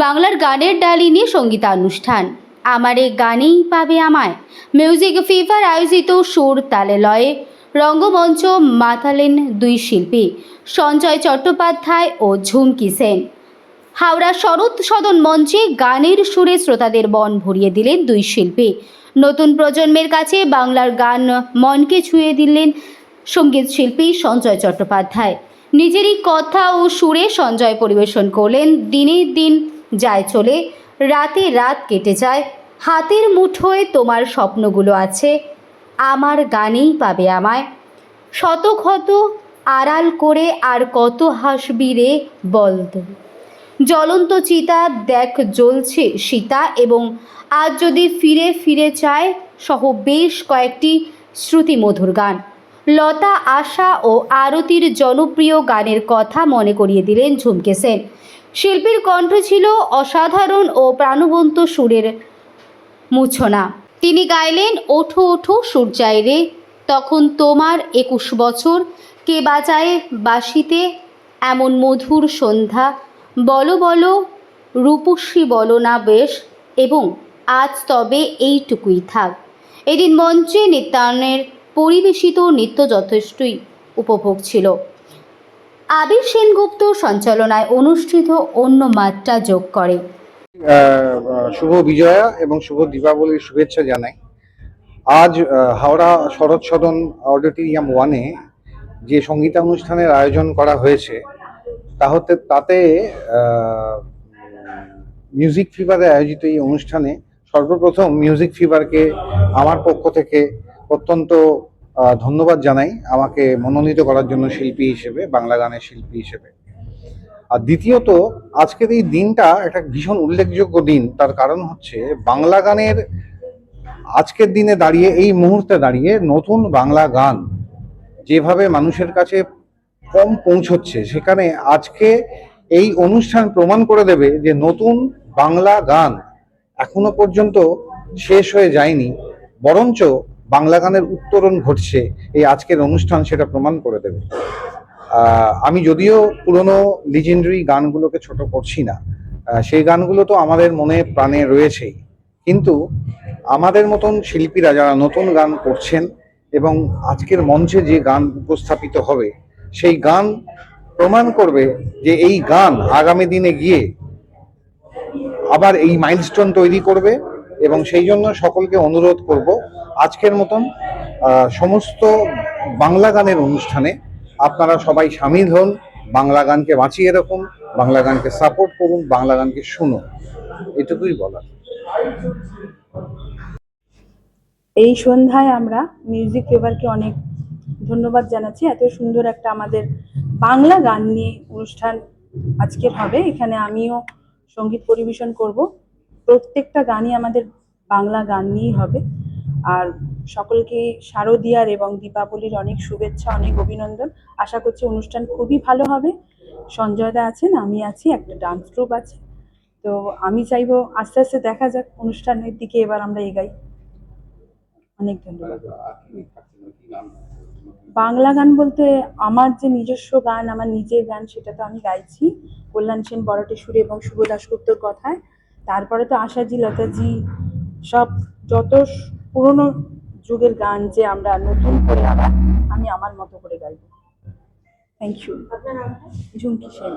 বাংলার গানের ডালি নিয়ে সঙ্গীতানুষ্ঠান। আমার এই গানেই পাবে আমায়। মিউজিক ফিভার আয়োজিত সুর তালে লয়ে রঙ্গমঞ্চ মাতালেন দুই শিল্পী, সঞ্জয় চট্টোপাধ্যায় ও ঝুমকি সেন। হাওড়া শরৎ সদন মঞ্চে গানের সুরে শ্রোতাদের বন ভরিয়ে দিলেন দুই শিল্পী। নতুন প্রজন্মের কাছে বাংলার গান মনকে ছুঁয়ে দিলেন সংগীত শিল্পী সঞ্জয় চট্টোপাধ্যায়। নিজেরই কথা ও সুরে সঞ্জয় পরিবেশন করলেন দিনের দিন যায় চলে। রাতে রাত কেটে যায়। হাতের মুঠোয় তোমার স্বপ্নগুলো আছে। আমার গানেই পাবে আমায়। শত ক্ষত আড়াল করে আর কত হাসবি রে বল জ্বলন্ত চিতা দেখ জ্বলছে সীতা এবং আজ যদি ফিরে ফিরে চায় সহ বেশ কয়েকটি শ্রুতিমধুর গান। লতা, আশা ও আরতির জনপ্রিয় গানের কথা মনে করিয়ে দিলেন ঝুমকে সেন। শিল্পীর কণ্ঠ ছিল অসাধারণ ও প্রাণবন্ত সুরের মুছনা। তিনি গাইলেন, ওঠো ওঠো সূর্যায় রে, তখন তোমার একুশ বছর। কে বাজায় বাসিতে এমন মধুর সন্ধ্যা? বলো বলো, রূপসী বলো না বেশ, এবং আজ তবে এইটুকুই থাক। এদিন মঞ্চে নিত্যায়নের পরিবেশিত নৃত্য যথেষ্টই উপভোগ ছিল। আবির সেনগুপ্ত সঞ্চালনায় অনুষ্ঠিত অন্য মাত্রা যোগ করে। শুভ বিজয়া এবং শুভ দীপাবলির শুভেচ্ছা জানাই। আজ হাওড়া শরৎ সদন অডিটোরিয়াম ওয়ানে যে সঙ্গীতানুষ্ঠানের আয়োজন করা হয়েছে, তা হতে, তাতে মিউজিক ফিভারে আয়োজিত এই অনুষ্ঠানে সর্বপ্রথম মিউজিক ফিভারকে আমার পক্ষ থেকে অত্যন্ত ধন্যবাদ জানাই আমাকে মনোনীত করার জন্য শিল্পী হিসেবে, বাংলা গানের শিল্পী হিসেবে। আর দ্বিতীয়ত, আজকের এই দিনটা একটা ভীষণ উল্লেখযোগ্য দিন। তার কারণ হচ্ছে বাংলা গানের আজকের দিনে দাঁড়িয়ে, এই মুহূর্তে দাঁড়িয়ে নতুন বাংলা গান যেভাবে মানুষের কাছে কম পৌঁছচ্ছে, সেখানে আজকে এই অনুষ্ঠান প্রমাণ করে দেবে যে নতুন বাংলা গান এখনও পর্যন্ত শেষ হয়ে যায়নি। বরঞ্চ বাংলা গানের উত্তরণ ঘটছে, এই আজকের অনুষ্ঠান সেটা প্রমাণ করে দেবে। আমি যদিও পুরনো লিজেন্ডারি গানগুলোকে ছোট করছি না সেই গানগুলো তো আমাদের মনে প্রাণে রয়েছেই। কিন্তু আমাদের মতন শিল্পীরা যারা নতুন গান করছেন এবং আজকের মঞ্চে যে গান উপস্থাপিত হবে, সেই গান প্রমাণ করবে যে এই গান আগামী দিনে গিয়ে আবার এই মাইলস্টোন তৈরি করবে এবং সেই জন্য সকলকে অনুরোধ করব আজকের মতন সমস্ত বাংলা গানের অনুষ্ঠানে আপনারা সবাই সামিল হন, বাংলা গানকে বাঁচিয়ে রাখুন, বাংলা গানকে সাপোর্ট করুন, বাংলা গানকে শুনুন। এটুকুই বলা এই সন্ধ্যায় আমরা মিউজিক ফেভারকে অনেক ধন্যবাদ জানাচ্ছি। এত সুন্দর একটা আমাদের বাংলা গান নিয়ে অনুষ্ঠান আজকের হবে। এখানে আমিও সংগীত পরিবেশন করব। প্রত্যেকটা গানই আমাদের বাংলা গান নিয়েই হবে। আর সকলকে শারদীয়ার এবং দীপাবলির অনেক শুভেচ্ছা, অনেক অভিনন্দন। আশা করছি অনুষ্ঠান খুবই ভালো হবে। সঞ্জয়দা আছেন, আমি আছি, একটা ডান্স গ্রুপ আছে। তো আমি চাইব আস্তে আস্তে দেখা যাক, অনুষ্ঠানের দিকে এবার আমরা এগাই। অনেক ধন্যবাদ। বাংলা গান বলতে আমার যে নিজস্ব গান, আমার নিজের গান, সেটা তো আমি গাইছি। কল্যাণ সেন বড়টে সুরে এবং শুভ দাশগুপ্তর কথায়। তারপরে তো আশাজি, লতাজি, সব যত পুরনো যুগের গান যে আমরা নতুন করে আবার আমি আমার মতো করে গাইব। Thank you Jhumki Sen.